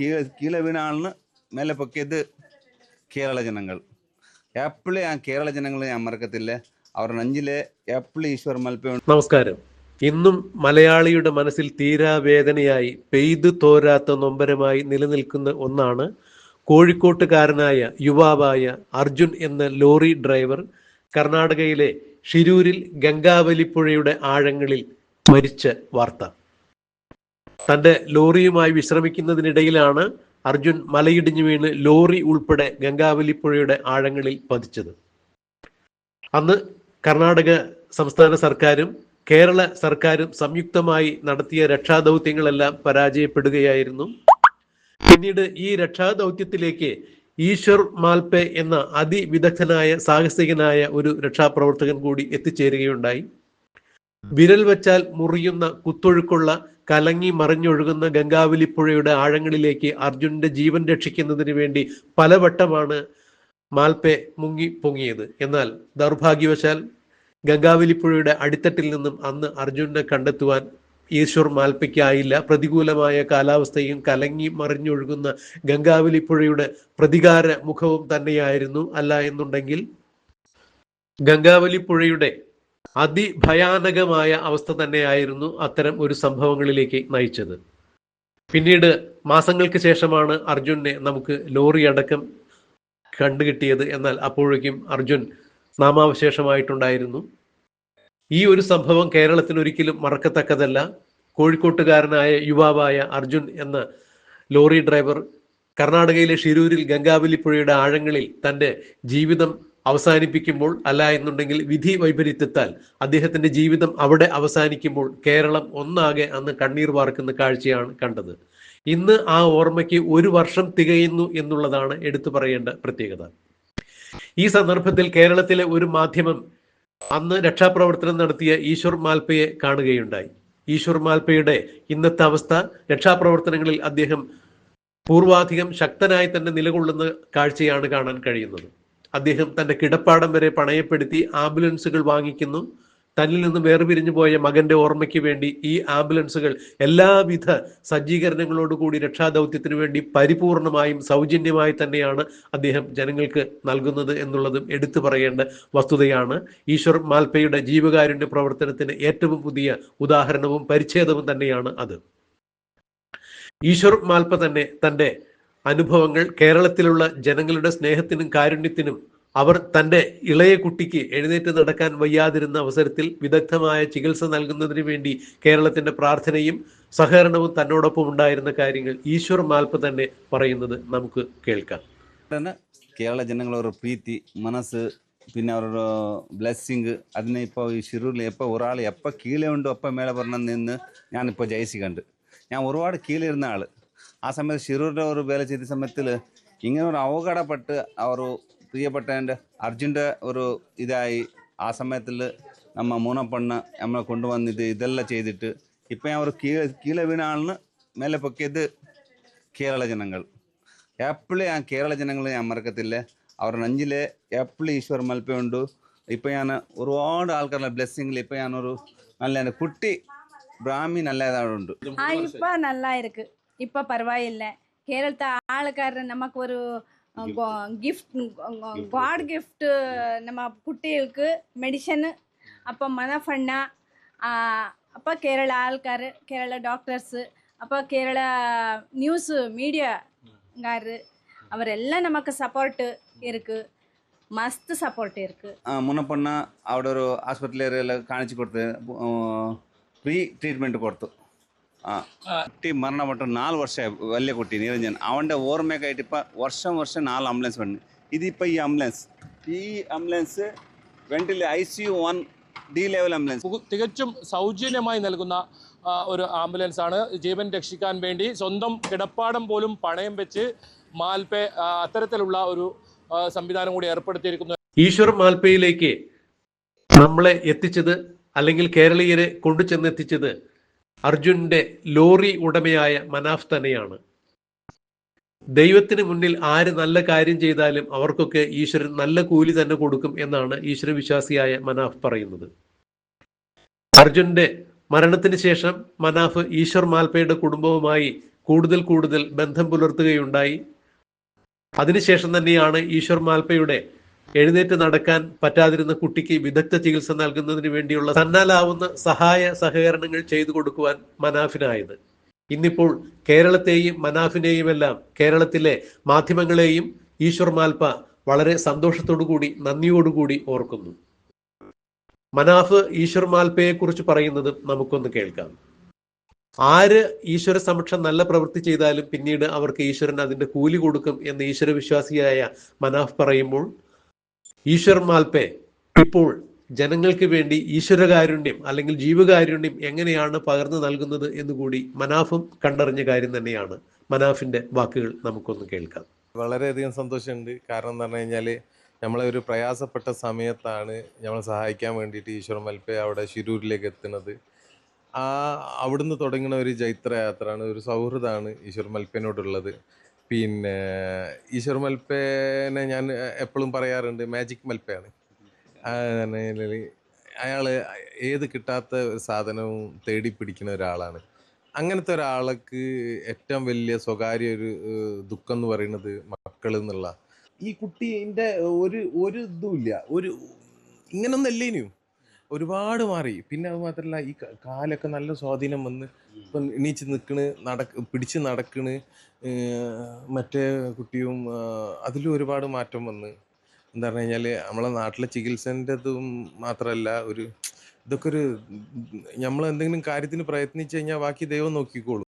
കീഴെ കീഴ ആളിന് മേലെ പൊക്കിയത് കേരള ജനങ്ങൾ. എപ്പോഴും ആ കേരള ജനങ്ങൾ ഞാൻ മറക്കത്തില്ല. അവർ നെഞ്ചിലെ എപ്പോഴും ഈശ്വർ മൽപ്പ നമസ്കാരം. ഇന്നും മലയാളിയുടെ മനസ്സിൽ തീരാവേദനയായി പെയ്തു തോരാത്ത നൊമ്പരമായി നിലനിൽക്കുന്ന ഒന്നാണ് കോഴിക്കോട്ടുകാരനായ യുവാവായ അർജുൻ എന്ന ലോറി ഡ്രൈവർ കർണാടകയിലെ ഷിരൂരിൽ ഗംഗാവലിപ്പുഴയുടെ ആഴങ്ങളിൽ മരിച്ച വാർത്ത. തന്റെ ലോറിയുമായി വിശ്രമിക്കുന്നതിനിടയിലാണ് അർജുൻ മലയിടിഞ്ഞു വീണ് ലോറി ഉൾപ്പെടെ ഗംഗാവലി പുഴയുടെ ആഴങ്ങളിൽ പതിച്ചത്. അന്ന് കർണാടക സംസ്ഥാന സർക്കാരും കേരള സർക്കാരും സംയുക്തമായി നടത്തിയ രക്ഷാദൗത്യങ്ങളെല്ലാം പരാജയപ്പെടുകയായിരുന്നു. പിന്നീട് ഈ രക്ഷാദൗത്യത്തിലേക്ക് ഈശ്വർ മാൽപെ എന്ന അതിവിദഗ്ധനായ സാഹസികനായ ഒരു രക്ഷാപ്രവർത്തകൻ കൂടി എത്തിച്ചേരുകയുണ്ടായി. വിരൽ വച്ചാൽ മുറിയുന്ന കുത്തൊഴുക്കുള്ള കലങ്ങി മറിഞ്ഞൊഴുകുന്ന ഗംഗാവലിപ്പുഴയുടെ ആഴങ്ങളിലേക്ക് അർജുനന്റെ ജീവൻ രക്ഷിക്കുന്നതിന് വേണ്ടി പലവട്ടമാണ് മാൽപ്പെ മുങ്ങി പൊങ്ങിയത്. എന്നാൽ ദൗർഭാഗ്യവശാൽ ഗംഗാവലിപ്പുഴയുടെ അടിത്തട്ടിൽ നിന്നും അന്ന് അർജുനനെ കണ്ടെത്തുവാൻ ഈശ്വർ മാൽപ്പയ്ക്കായില്ല പ്രതികൂലമായ കാലാവസ്ഥയും കലങ്ങി മറിഞ്ഞൊഴുകുന്ന ഗംഗാവലിപ്പുഴയുടെ പ്രതികാര മുഖവും തന്നെയായിരുന്നു. അല്ല എന്നുണ്ടെങ്കിൽ ഗംഗാവലിപ്പുഴയുടെ അതിഭയാനകമായ അവസ്ഥ തന്നെയായിരുന്നു അത്തരം ഒരു സംഭവങ്ങളിലേക്ക് നയിച്ചത്. പിന്നീട് മാസങ്ങൾക്ക് ശേഷമാണ് അർജുനെ നമുക്ക് ലോറി അടക്കം കണ്ടുകിട്ടിയത് എന്നാൽ അപ്പോഴേക്കും അർജുൻ നാമാവശേഷമായിട്ടുണ്ടായിരുന്നു. ഈ ഒരു സംഭവം കേരളത്തിന് ഒരിക്കലും മറക്കത്തക്കതല്ല. കോഴിക്കോട്ടുകാരനായ യുവാവായ അർജുൻ എന്ന ലോറി ഡ്രൈവർ കർണാടകയിലെ ഷിരൂരിൽ ഗംഗാവലിപ്പുഴയുടെ ആഴങ്ങളിൽ തന്റെ ജീവിതം അവസാനിപ്പിക്കുമ്പോൾ അല്ല എന്നുണ്ടെങ്കിൽ വിധി വൈപരീത്യത്താൽ അദ്ദേഹത്തിന്റെ ജീവിതം അവിടെ അവസാനിക്കുമ്പോൾ കേരളം ഒന്നാകെ അന്ന് കണ്ണീർ വാർക്കുന്ന കാഴ്ചയാണ് കണ്ടത്. ഇന്ന് ആ ഓർമ്മയ്ക്ക് ഒരു വർഷം തികയുന്നു എന്നുള്ളതാണ് എടുത്തു പറയേണ്ട പ്രത്യേകത. ഈ സന്ദർഭത്തിൽ കേരളത്തിലെ ഒരു മാധ്യമം അന്ന് രക്ഷാപ്രവർത്തനം നടത്തിയ ഈശ്വർ മാൽപ്പയെ കാണുകയുണ്ടായി. ഈശ്വർ മാൽപ്പയുടെ ഇന്നത്തെ അവസ്ഥ രക്ഷാപ്രവർത്തനങ്ങളിൽ അദ്ദേഹം പൂർവാധികം ശക്തനായി തന്നെ നിലകൊള്ളുന്ന കാഴ്ചയാണ് കാണാൻ കഴിയുന്നത്. അദ്ദേഹം തന്റെ കിടപ്പാടം വരെ പണയപ്പെടുത്തി ആംബുലൻസുകൾ വാങ്ങിക്കുന്നു. തന്നിൽ നിന്ന് വേർപിരിഞ്ഞു പോയ മകന്റെ ഓർമ്മയ്ക്ക് വേണ്ടി ഈ ആംബുലൻസുകൾ എല്ലാവിധ സജ്ജീകരണങ്ങളോടുകൂടി രക്ഷാദൗത്യത്തിന് വേണ്ടി പരിപൂർണമായും സൗജന്യമായി തന്നെയാണ് അദ്ദേഹം ജനങ്ങൾക്ക് നൽകുന്നത് എന്നുള്ളതും എടുത്തു പറയേണ്ട വസ്തുതയാണ്. ഈശ്വർ മാൽപ്പയുടെ ജീവകാരുണ്യ പ്രവർത്തനത്തിന് ഏറ്റവും പുതിയ ഉദാഹരണവും പരിച്ഛേദവും തന്നെയാണ് അത്. ഈശ്വർ മാൽപ്പ തന്നെ തന്റെ അനുഭവങ്ങൾ കേരളത്തിലുള്ള ജനങ്ങളുടെ സ്നേഹത്തിനും കാരുണ്യത്തിനും അവർ തന്റെ ഇളയ കുട്ടിക്ക് എഴുന്നേറ്റ് നടക്കാൻ വയ്യാതിരുന്ന അവസരത്തിൽ വിദഗ്ധമായ ചികിത്സ നൽകുന്നതിന് വേണ്ടി കേരളത്തിന്റെ പ്രാർത്ഥനയും സഹകരണവും തന്നോടൊപ്പം ഉണ്ടായിരുന്ന കാര്യങ്ങൾ ഈശ്വർ മാൽപ്പ് തന്നെ പറയുന്നത് നമുക്ക് കേൾക്കാം. കേരള ജനങ്ങളൊരു പ്രീതി മനസ്സ് പിന്നെ അവരുടെ ബ്ലെസ്സിങ് അതിനെ ഇപ്പോൾ ഈ ഷിറൂരിൽ എപ്പോൾ ഒരാൾ എപ്പോൾ കീഴേ ഉണ്ടോ അപ്പം മേലെ പറഞ്ഞ നിന്ന് ഞാനിപ്പോൾ കണ്ട്. ഞാൻ ഒരുപാട് കീഴിലിരുന്ന ആൾ. ആ സമയത്ത് ഷിറൂരിൻ്റെ ഒരു വേല ചെയ്ത സമയത്തിൽ ഇങ്ങനെ ഒരു അവഘടപ്പെട്ട് അവർ പ്രിയപ്പെട്ട എൻ്റെ അർജുൻ്റെ ഒരു ഇതായി ആ സമയത്തിൽ നമ്മ മൂന്നപ്പെണ്ണ നമ്മളെ കൊണ്ടുവന്നിത് ഇതെല്ലാം ചെയ്തിട്ട് ഇപ്പം ഞാൻ ഒരു കീഴെ കീഴെ വീണ ആളിന് മേലെ പൊക്കിയത് കേരള ജനങ്ങൾ എപ്പോഴും ആ കേരള ജനങ്ങളെ ഞാൻ മറക്കത്തില്ല അവർ നെഞ്ചിലെ എപ്പോഴും ഈശ്വർ മൽപ്പയുണ്ട് ഇപ്പം ഞാൻ ഒരുപാട് ആൾക്കാരുടെ ബ്ലെസ്സിങ്ങിൽ ഇപ്പം ഞാനൊരു നല്ല എൻ്റെ കുട്ടി ബ്രാഹ്മി നല്ല ഇതാളുണ്ട് ஆ இப்போ நல்லா இருக்கு இப்போ பரவாயில்லை. கேரளத்தை ஆளுக்காரர் நமக்கு ஒரு கிஃப்ட் காட் கிஃப்ட் நம்ம குட்டிகளுக்கு மெடிசனு அப்போ மனஃபண்ணா அப்போ கேரளா ஆள்காரு கேரளா டாக்டர்ஸு அப்போ கேரளா நியூஸு மீடியாங்காரு அவரெல்லாம் நமக்கு சப்போர்ட்டு இருக்குது మస్త్ సపోర్ట్ ఇరుకు మొన్న పొన్న ఆవిడ హాస్పిటల్ ఏరియాలో కాణించి కొడుతు ప్రీ ట్రీట్మెంట్ కొడుతు കുട്ടി മരണപ്പെട്ടു നാല് വർഷമായി. വലിയ കുട്ടി നിരഞ്ജൻ. അവന്റെ ഓർമ്മയൊക്കെയായിട്ട് ഇപ്പം വർഷം വർഷം നാല് ആംബുലൻസ് വന്നു. ഇതിപ്പോൾ ഈ ആംബുലൻസ് ഈ ambulance വെന്റിൽ I C U one D level ambulance തികച്ചും സൗജന്യമായി നൽകുന്ന ഒരു ആംബുലൻസ് ആണ്. ജീവൻ രക്ഷിക്കാൻ വേണ്ടി സ്വന്തം കിടപ്പാടം പോലും പണയം വെച്ച് മാൽപെ അത്തരത്തിലുള്ള ഒരു സംവിധാനം കൂടി ഏർപ്പെടുത്തിയിരിക്കുന്നു. ഈശ്വർ മാൽപേയിലേക്ക് നമ്മളെ എത്തിച്ചത് അല്ലെങ്കിൽ കേരളീയരെ കൊണ്ടു ചെന്നെത്തിച്ചത് അർജുന്റെ ലോറി ഉടമയായ മനാഫ് തന്നെയാണ്. ദൈവത്തിന് മുന്നിൽ ആര് നല്ല കാര്യം ചെയ്താലും അവർക്കൊക്കെ ഈശ്വരൻ നല്ല കൂലി തന്നെ കൊടുക്കും എന്നാണ് ഈശ്വര വിശ്വാസിയായ മനാഫ് പറയുന്നത്. അർജുന്റെ മരണത്തിന് ശേഷം മനാഫ് ഈശ്വർ മാൽപ്പയുടെ കുടുംബവുമായി കൂടുതൽ കൂടുതൽ ബന്ധം പുലർത്തുകയുണ്ടായി. അതിനുശേഷം തന്നെയാണ് ഈശ്വർ മാൽപ്പയുടെ എഴുന്നേറ്റ് നടക്കാൻ പറ്റാതിരുന്ന കുട്ടിക്ക് വിദഗ്ധ ചികിത്സ നൽകുന്നതിന് വേണ്ടിയുള്ള തന്നാലാവുന്ന സഹായ സഹകരണങ്ങൾ ചെയ്തു കൊടുക്കുവാൻ മനാഫിനായത്. ഇന്നിപ്പോൾ കേരളത്തെയും മനാഫിനെയുമെല്ലാം കേരളത്തിലെ മാധ്യമങ്ങളെയും ഈശ്വർ മാൽപ്പ വളരെ സന്തോഷത്തോടുകൂടി നന്ദിയോടുകൂടി ഓർക്കുന്നു. മനാഫ് ഈശ്വർ മാൽപ്പയെ കുറിച്ച് പറയുന്നത് നമുക്കൊന്ന് കേൾക്കാം. ആര് ഈശ്വര സമക്ഷം നല്ല പ്രവൃത്തി ചെയ്താലും പിന്നീട് അവർക്ക് ഈശ്വരൻ അതിന്റെ കൂലി കൊടുക്കും എന്ന് ഈശ്വര വിശ്വാസിയായ മനാഫ് പറയുമ്പോൾ ഈശ്വർ മാൽപ്പെ ഇപ്പോൾ ജനങ്ങൾക്ക് വേണ്ടി ഈശ്വരകാരുണ്യം അല്ലെങ്കിൽ ജീവകാരുണ്യം എങ്ങനെയാണ് പകർന്നു നൽകുന്നത് എന്ന് കൂടി മനാഫും കണ്ടറിഞ്ഞ കാര്യം തന്നെയാണ്. മനാഫിന്റെ വാക്കുകൾ നമുക്കൊന്ന് കേൾക്കാം. വളരെയധികം സന്തോഷമുണ്ട്. കാരണം എന്ന് പറഞ്ഞു കഴിഞ്ഞാൽ നമ്മളെ ഒരു പ്രയാസപ്പെട്ട സമയത്താണ് നമ്മളെ സഹായിക്കാൻ വേണ്ടിയിട്ട് ഈശ്വർ മൽപ്പെ അവിടെ ശിരൂരിലേക്ക് എത്തുന്നത്. ആ അവിടുന്ന് തുടങ്ങുന്ന ഒരു ജൈത്രയാത്രയാണ് ഒരു സൗഹൃദമാണ് ഈശ്വർ മൽപ്പേനോടുള്ളത് പിന്നെ ഈശ്വർ മൽപ്പേനെ ഞാൻ എപ്പോഴും പറയാറുണ്ട് മാജിക് മൽപ്പയാണ്. അയാൾ ഏത് കിട്ടാത്ത സാധനവും തേടി പിടിക്കുന്ന ഒരാളാണ്. അങ്ങനത്തെ ഒരാൾക്ക് ഏറ്റവും വലിയ സ്വകാര്യ ഒരു ദുഃഖം എന്ന് പറയുന്നത് മക്കൾ എന്നുള്ള. ഈ കുട്ടീന്റെ ഒരു ഒരു ഇതുമില്ല ഒരു ഇങ്ങനൊന്നല്ലേ ഇനിയും? ഒരുപാട് മാറി. പിന്നെ അത് മാത്രമല്ല ഈ കാലൊക്കെ നല്ല സ്വാധീനം വന്ന് ഇപ്പം എണീച്ച് നിൽക്കണ് നടക്ക് പിടിച്ച് നടക്കണ് മറ്റേ കുട്ടിയും അതിലും ഒരുപാട് മാറ്റം വന്ന്. എന്താ പറഞ്ഞു കഴിഞ്ഞാൽ നമ്മളെ നാട്ടിലെ ചികിത്സന്റെതും മാത്രമല്ല ഒരു ഇതൊക്കെ ഒരു നമ്മൾ എന്തെങ്കിലും കാര്യത്തിന് പ്രയത്നിച്ചു കഴിഞ്ഞാൽ ബാക്കി ദൈവം നോക്കിക്കോളും.